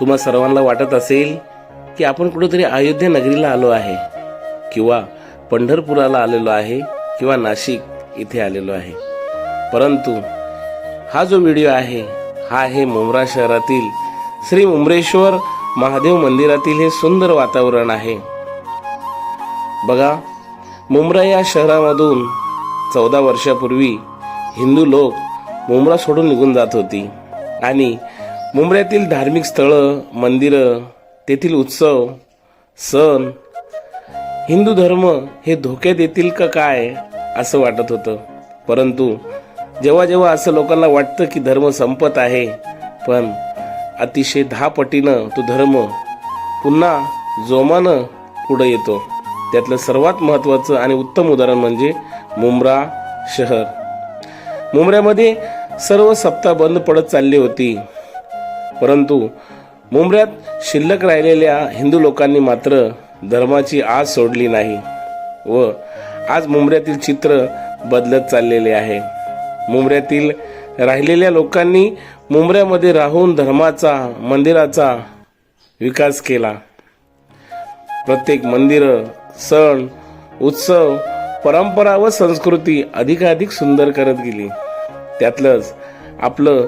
तुम्हा सर्वांना वाटत असेल की आपण कुठेतरी अयोध्या नगरीला आलो आहे किंवा पंढरपुराला आलेलो आहे किंवा नाशिक इथे आलेलो आहे. परंतु हा जो व्हिडिओ आहे हा आहे मुंब्रा शहरातील श्री मुंबरेश्वर महादेव मंदिरातील हे सुंदर वातावरण आहे. बघा मुंब्रा या शहरामधून चौदा वर्षापूर्वी हिंदू लोक मुंब्रा सोडून निघून जात होती आणि मुंबऱ्यातील धार्मिक स्थळं मंदिरं तेथील उत्सव सण हिंदू धर्म हे धोक्यात येतील का काय असं वाटत होतं. परंतु जेव्हा जेव्हा असं लोकांना वाटतं की धर्म संपत आहे पण अतिशय दहा पटीनं तो धर्म पुन्हा जोमानं पुढं येतो. त्यातलं सर्वात महत्त्वाचं आणि उत्तम उदाहरण म्हणजे मुंब्रा शहर. मुंबऱ्यामध्ये सर्व सप्ताह बंद पडत चालली होती. परंतु मुंबऱ्यात शिल्लक राहिलेल्या हिंदू लोकांनी मात्र धर्माची आज सोडली नाही व आज मुंबऱ्यातील चित्र बदलत चाललेले आहे. मुंबऱ्यातील राहिलेल्या लोकांनी मुंबऱ्यामध्ये राहून धर्माचा मंदिराचा विकास केला. प्रत्येक मंदिर सण उत्सव परंपरा व संस्कृती अधिकाधिक सुंदर करत गेली. त्यातलंच आपलं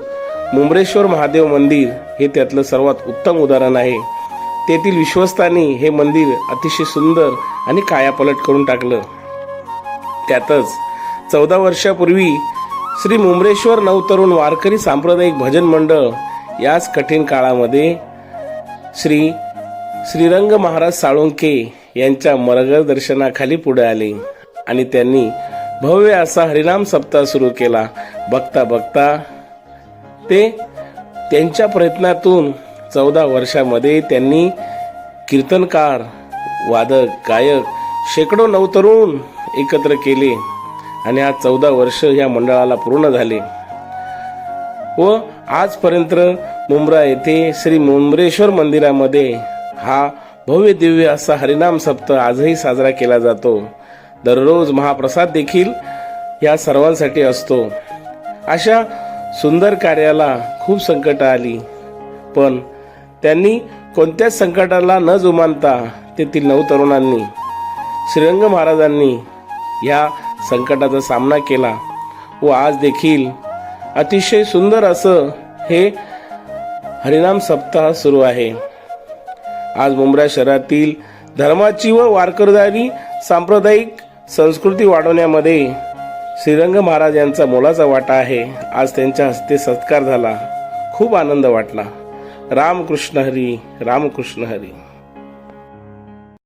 मुंबरेश्वर महादेव मंदिर हे त्यातलं सर्वात उत्तम उदाहरण आहे. तेथील विश्वस्तांनी हे मंदिर अतिशय सुंदर आणि कायापलट करून टाकलं. त्यातच चौदा वर्षापूर्वी श्री मुंबरेश्वर नवतरुण वारकरी सांप्रदायिक भजन मंडळ याच कठीण काळामध्ये श्री श्रीरंग महाराज साळुंके यांच्या मार्गदर्शनाखाली पुढे आले आणि त्यांनी भव्य असा हरिनाम सप्ताह सुरू केला. बघता बघता ते त्यांच्या प्रयत्नातून चौदा वर्षामध्ये त्यांनी कीर्तनकार वादक गायक शेकडो नवतरुण एकत्र केले आणि आज चौदा वर्ष या मंडळाला पूर्ण झाले. व आजपर्यंत मुंब्रा येथे श्री मुंबरेश्वर मंदिरामध्ये हा भव्य दिव्य असा हरिनाम सप्ताह आजही साजरा केला जातो. दररोज महाप्रसाद देखील या सर्वांसाठी असतो. अशा सुंदर कार्याला खूप संकट आली. पण त्यांनी कोणत्याच संकटाला न जुमानता तेथील नऊ तरुणांनी श्रीरंग महाराजांनी या संकटाचा सामना केला व आज देखील अतिशय सुंदर असं हे हरिनाम सप्ताह सुरू आहे. आज मुंब्रा शहरातील धर्माची व वारकरदारी सांप्रदायिक संस्कृती वाढवण्यामध्ये श्रीरंग महाराज यांचा मोलाचा वाटा आहे. आज त्यांच्या हस्ते सत्कार झाला. खूप आनंद वाटला. रामकृष्ण हरी रामकृष्ण हरी.